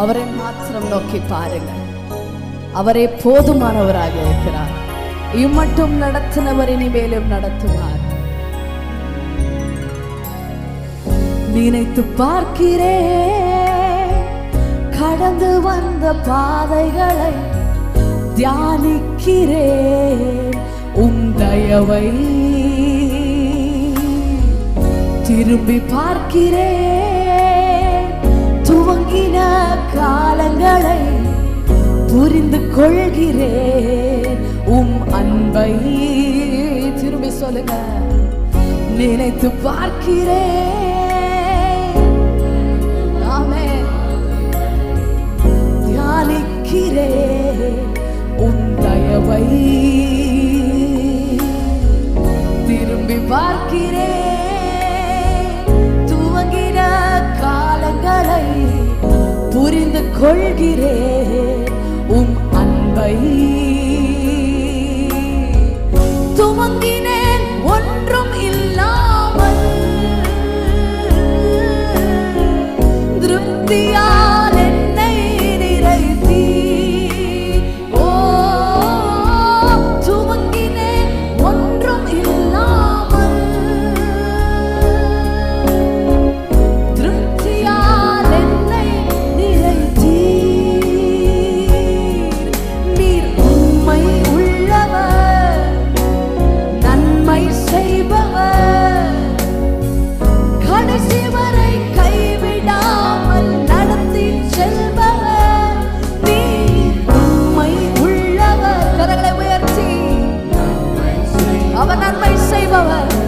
அவரை மாத்திரம் நோக்கி பாருங்கள். அவரே போதுமானவராக இருக்கிறார். இம்மட்டும் நடத்தினவர் இனிமேலும் நடத்துவார். நினைத்து பார்க்கிறேன் கடந்து வந்த பாதைகளை தியானிக்கிறேன் உம் தயவை திரும்பி பார்க்கிறேன் போகின காலங்களை புரிந்து கொள்கிறேன். உம் அன்பை திரும்பி சொல்லுங்க. நினைத்து பார்க்கிறேன். ஆமே. தியானிக்கிறேன். உன் தயவை திரும்பி பார்க்கிறேன். புரிந்து கொள்கிறேன். உம் அன்பை 知道。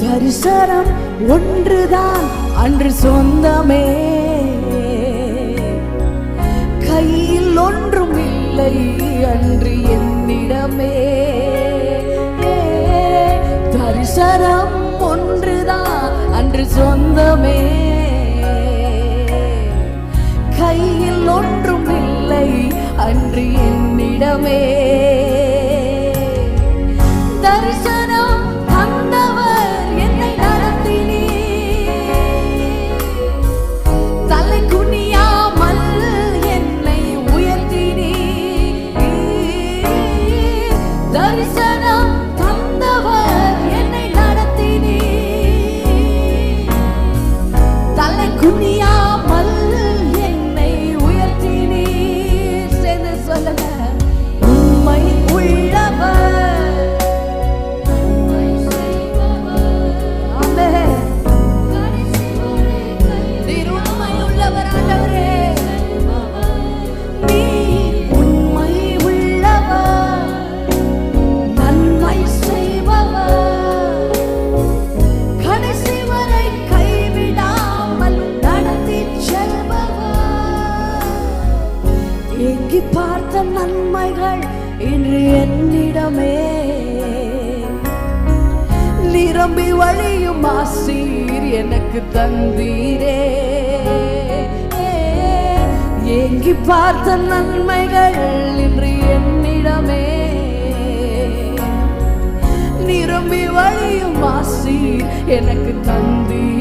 தரிசனம் ஒன்றுதான் அன்று சொந்தமே. கையில் ஒன்றும் இல்லை அன்று என்னிடமே. தரிசனம் ஒன்றுதான் அன்று சொந்தமே. அன்று என்னிடமே பார்த்த நன்மைகள் இன்று என்னிடமே. நிரம்பி வழியும் ஆசீர் எனக்கு தந்தீரே. ஏங்கி பார்த்த நன்மைகள் இன்று என்னிடமே. நிரம்பி வழியும் ஆசீர் எனக்கு தந்தீர்.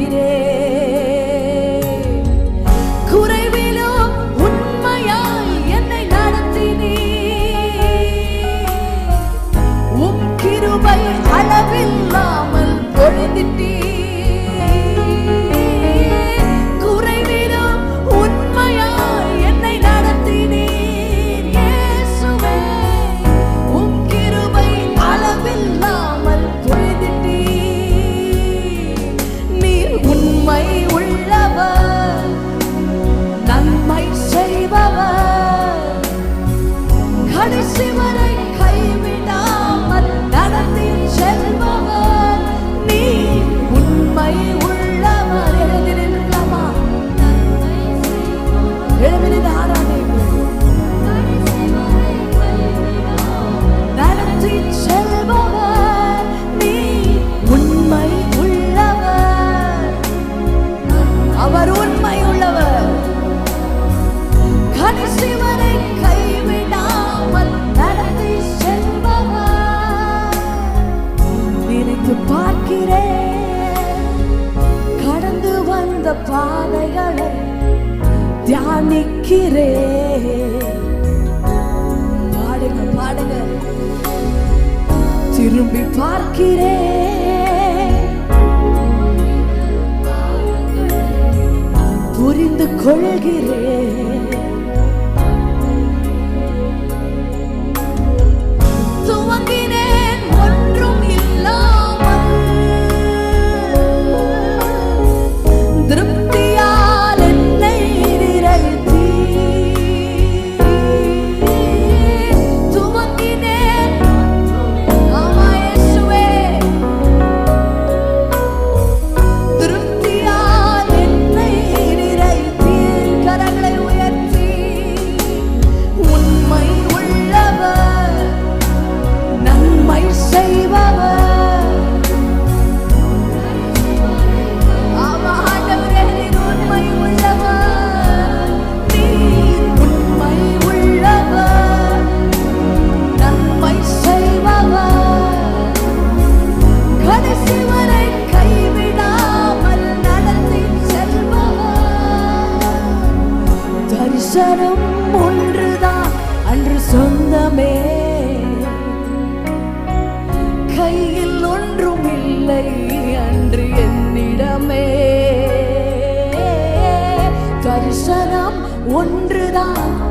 திரும்பி பார்க்கிறேன். புரிந்து கொள்கிறேன். ஒன்றுதான்.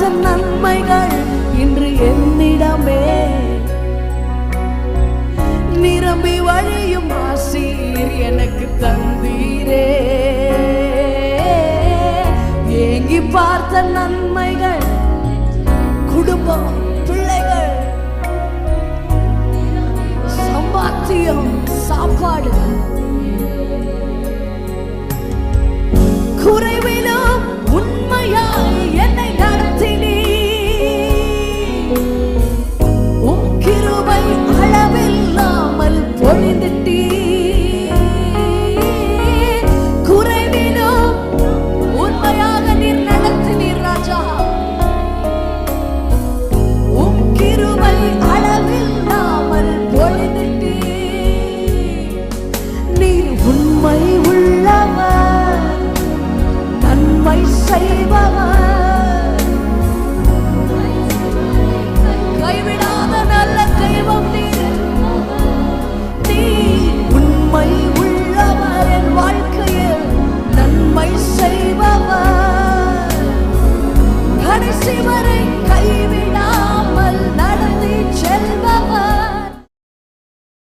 பார்த்த நன்மைகள் இன்று என்னிடமே